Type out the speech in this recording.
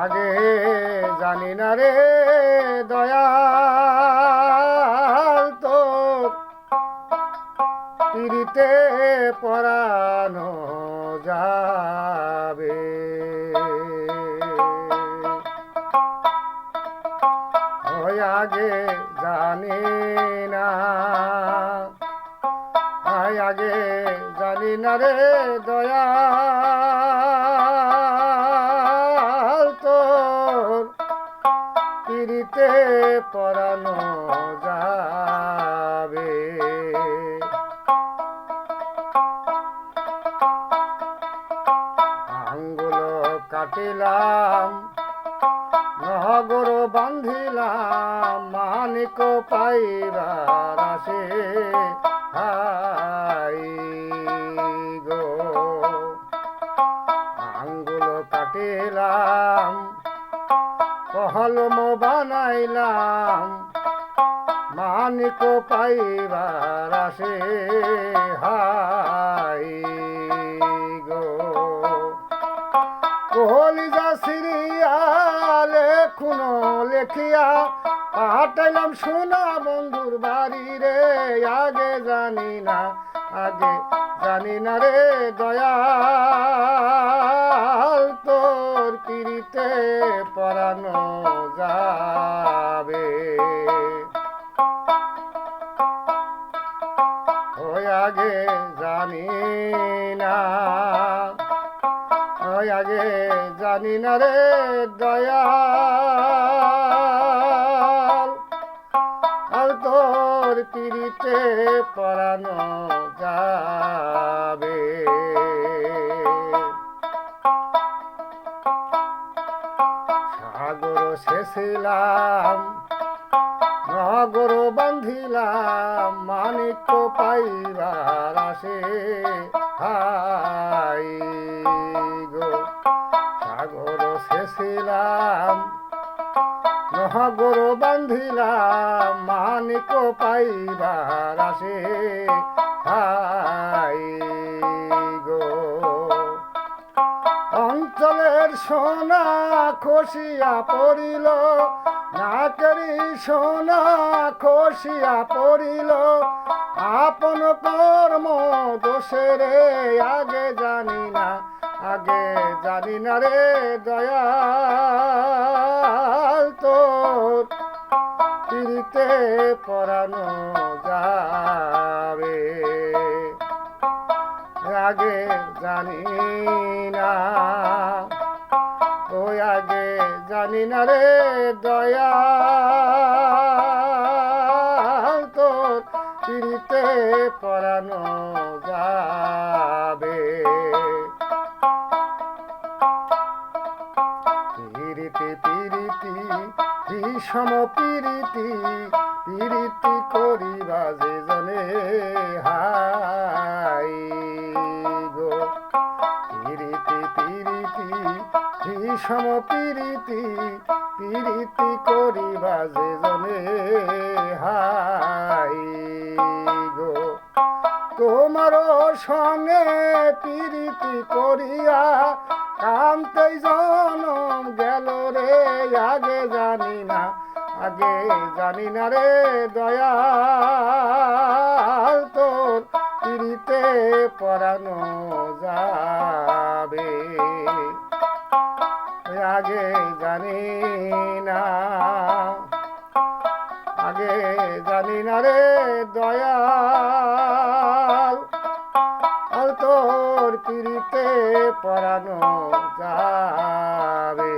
আগে জানি না রে দয়াল তো পিড়িতে পরানো যাবে। আগে জানি না। আগে জানি না রে দয়াল। পরানো যাবে। আঙ্গুল কাটিলাম নগর বান্ধিলাম মানিক পাইবার আসে। হাই। কহলম বানাইলাম। মানিক পাইবার আসে হাই গো। কলিজা সিরিয়ালে খুনো লেখিয়া পাঠাইলাম, সোনা বন্ধুর বাড়ি রে, আগে জানি না, আগে জানি না রে দয়াল আগে জানি না। আগে জানি না রে দয়া তোর পিড়িতে পরানো যাবে। সাগর শেষিলাম নগর বান্ধিলাম মানিক পাইবার আসে। হাই গো, সাগর শেষিলাম। নহগর বান্ধিলাম মানিক পাইবার আসে। হাই গো, অঞ্চলের সোনা খসিয়া পড়িল। নাকেরি সোনা খসিয়া পড়িল। আপন কর্ম দোষেরে আগে জানি না, আগে জানি না রে দয়াল তোর। পিড়িতে পরানো যাবে, আগে জানি না। ওই আগে জানি না রে দয়াল, তোর পিড়িতে পরানো যাবে। পিরিতি পিরিতি বিষম পিরিতি পিরিতি করিবা যে জনে হাই। বিষম পিরিতি পিরিতি করিবা যে জনে। হাই গো, তোমার সঙ্গে পিরিতি করিয়া কান্তে জনম গেল রে। আগে জানি না, আগে জানি না রে দয়াল, তোর পিড়িতে পরানো যাবে। আগে জানি না। আগে জানি না রে দয়াল। তোর পিড়িতে পড়ানো যাবে।